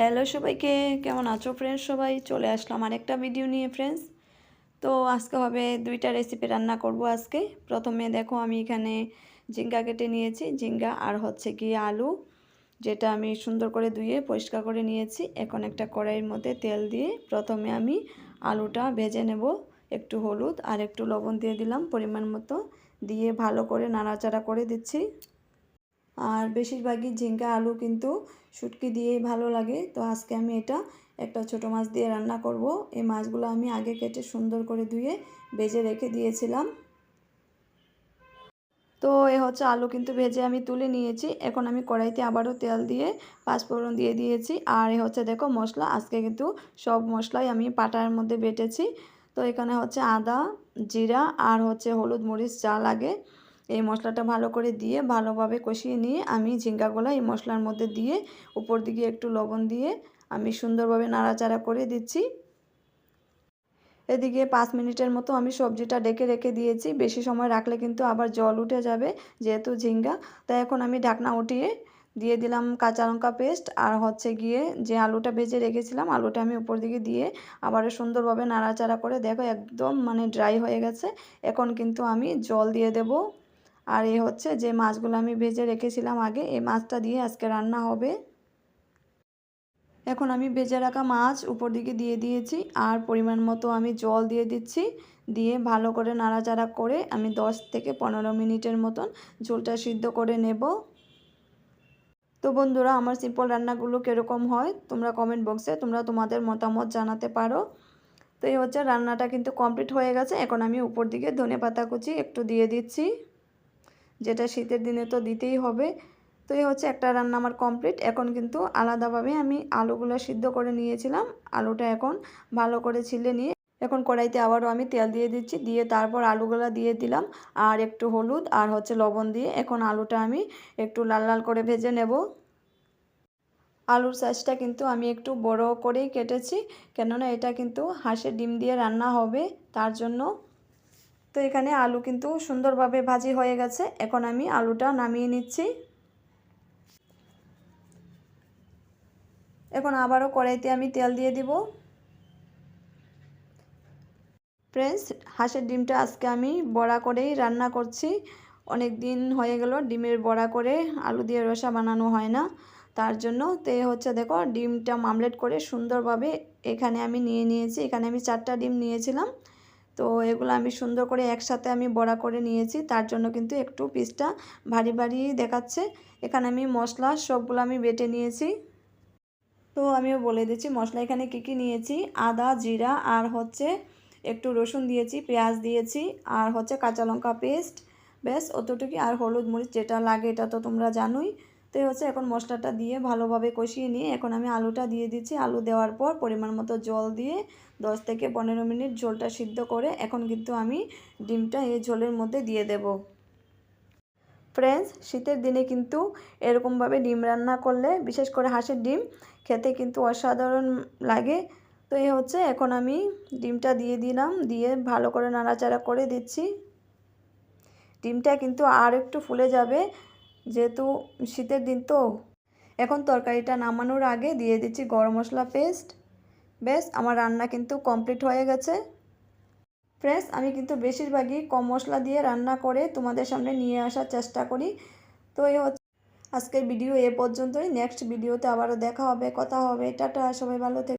Hello সবাইকে, কেমন আছো ফ্রেন্ডস সবাই চলে আসলাম আরেকটা ভিডিও নিয়ে ফ্রেন্ডস তো আজকে হবে দুইটা রেসিপি রান্না করব আজকে। প্রথমে দেখো আমি এখানে ঝিঙ্গা কেটে নিয়েছি। ঝিঙ্গা আর হচ্ছে কি আলু, যেটা আমি সুন্দর করে ধুয়ে পরিষ্কার করে নিয়েছি। এখন একটা কড়াইয়ের মধ্যে তেল দিয়ে প্রথমে আমি আলুটা ভেজে নেব। একটু হলুদ আর একটু লবণ দিয়ে দিলাম পরিমাণ মতো। দিয়ে ভালো করে নাড়াচাড়া করে দিচ্ছি। আর বেশিরভাগই ঝিঙ্গা আলু কিন্তু শুটকি দিয়েই ভালো লাগে। তো আজকে আমি এটা একটা ছোট মাছ দিয়ে রান্না করব। এই মাছগুলো আমি আগে কেটে সুন্দর করে ধুয়ে ভেজে রেখে দিয়েছিলাম। তো এ হচ্ছে আলু কিন্তু ভেজে আমি তুলে নিয়েছি। এখন আমি কড়াইতে আবারও তেল দিয়ে পাঁচফোড়ন দিয়ে দিয়েছি। আর এ হচ্ছে দেখো মশলা, আজকে কিন্তু সব মশলাই আমি পাটার মধ্যে বেটেছি। তো এখানে হচ্ছে আদা, জিরা আর হচ্ছে হলুদ মরিচ যা লাগে। এই মশলাটা ভালো করে দিয়ে ভালোভাবে কষিয়ে নিয়ে আমি ঝিঙ্গাগুলো এই মশলার মধ্যে দিয়ে উপর দিকে একটু লবণ দিয়ে আমি সুন্দরভাবে নাড়াচাড়া করে দিচ্ছি। এদিকে পাঁচ মিনিটের মতো আমি সবজিটা ডেকে রেখে দিয়েছি। বেশি সময় রাখলে কিন্তু আবার জল উঠে যাবে যেহেতু ঝিঙ্গা। তাই এখন আমি ঢাকনা উঠিয়ে দিয়ে দিলাম কাঁচা লঙ্কা পেস্ট আর হচ্ছে গিয়ে যে আলুটা ভেজে রেখেছিলাম আলুটা আমি উপর দিকে দিয়ে আবারও সুন্দরভাবে নাড়াচাড়া করে দেখো একদম মানে ড্রাই হয়ে গেছে। এখন কিন্তু আমি জল দিয়ে দেব। আর এ হচ্ছে যে মাছগুলো আমি ভেজে রেখেছিলাম আগে, এই মাছটা দিয়ে আজকে রান্না হবে। এখন আমি ভেজে রাখা মাছ উপর দিকে দিয়ে দিয়েছি, আর পরিমাণ মতো আমি জল দিয়ে দিচ্ছি, দিয়ে ভালো করে নাড়াচাড়া করে আমি 10 থেকে পনেরো মিনিটের মতন ঝোলটা সিদ্ধ করে নেব। তো বন্ধুরা, আমার সিম্পল রান্নাগুলো কীরকম হয় তোমরা কমেন্ট বক্সে তোমরা তোমাদের মতামত জানাতে পারো। তো এই হচ্ছে রান্নাটা কিন্তু কমপ্লিট হয়ে গেছে, এখন আমি উপর দিকে ধনে পাতা কুচি একটু দিয়ে দিচ্ছি। যেটা শীতের দিনে তো দিতেই হবে। তো এই হচ্ছে একটা রান্না আমার কমপ্লিট এখন কিন্তু আলাদাভাবে আমি আলুগুলো সিদ্ধ করে নিয়েছিলাম। আলুটা এখন ভালো করে ছিলে নিয়ে এখন কড়াইতে আবারও আমি তেল দিয়ে দিচ্ছি। দিয়ে তারপর আলুগুলো দিয়ে দিলাম আর একটু হলুদ আর হচ্ছে লবণ দিয়ে এখন আলুটা আমি একটু লাল লাল করে ভেজে নেব। আলুর সাইজটা কিন্তু আমি একটু বড় করেই কেটেছি। কেননা এটা কিন্তু হাঁসের ডিম দিয়ে রান্না হবে। তার জন্য তো এখানে আলু কিন্তু সুন্দরভাবে ভাজি হয়ে গেছে। এখন আমি আলুটা নামিয়ে নিচ্ছি। এখন আবারও কড়াইতে আমি তেল দিয়ে দিব। ফ্রেন্ডস, হাঁসের ডিমটা আজকে আমি বড়া করেই রান্না করছি। অনেক দিন হয়ে গেল ডিমের বড়া করে আলু দিয়ে রসা বানানো হয় না। তার জন্য তে হচ্ছে দেখো ডিমটা মামলেট করে সুন্দরভাবে এখানে আমি নিয়ে নিয়েছি। এখানে আমি চারটা ডিম নিয়েছিলাম। তো এগুলো আমি সুন্দর করে একসাথে আমি বড়া করে নিয়েছি। তার জন্য কিন্তু একটু পিসটা ভারী ভারী দেখাচ্ছে। এখানে আমি মশলা সবগুলো আমি বেটে নিয়েছি। তো আমিও বলে দিচ্ছি, মশলা এখানে কী কী নিয়েছি? আদা, জিরা আর হচ্ছে একটু রসুন দিয়েছি, পেঁয়াজ দিয়েছি আর হচ্ছে কাঁচা লঙ্কা পেস্ট। ব্যাস অতটুকু আর হলুদ মরিচ যেটা লাগে, এটা তো তোমরা জানোই। তো হচ্ছে এখন মশলাটা দিয়ে ভালোভাবে কষিয়ে নিয়ে এখন আমি আলুটা দিয়ে দিচ্ছি। আলু দেওয়ার পর পরিমাণ মতো জল দিয়ে দশ থেকে পনেরো মিনিট ঝোলটা সিদ্ধ করে এখন কিন্তু আমি ডিমটা এই ঝোলের মধ্যে দিয়ে দেব। ফ্রেন্ডস, শীতের দিনে কিন্তু এরকমভাবে ডিম রান্না করলে, বিশেষ করে হাঁসের ডিম, খেতে কিন্তু অসাধারণ লাগে। তো এই হচ্ছে এখন আমি ডিমটা দিয়ে দিলাম, দিয়ে ভালো করে নাড়াচাড়া করে দিচ্ছি। ডিমটা কিন্তু আর একটু ফুলে যাবে যেহেতু শীতের দিন তো, এখন তরকারিটা নামানোর আগে দিয়ে দিচ্ছি গরম মশলা পেস্ট। বেশ আমার রান্না কিন্তু কমপ্লিট হয়ে গেছে। ফ্রেশ, আমি কিন্তু বেশিরভাগই কম মশলা দিয়ে রান্না করে তোমাদের সামনে নিয়ে আসার চেষ্টা করি। তো এই হচ্ছে আজকের ভিডিও এ পর্যন্তই। নেক্সট ভিডিওতে আবারও দেখা হবে, কথা হবে। টাটা, সবাই ভালো থেকে।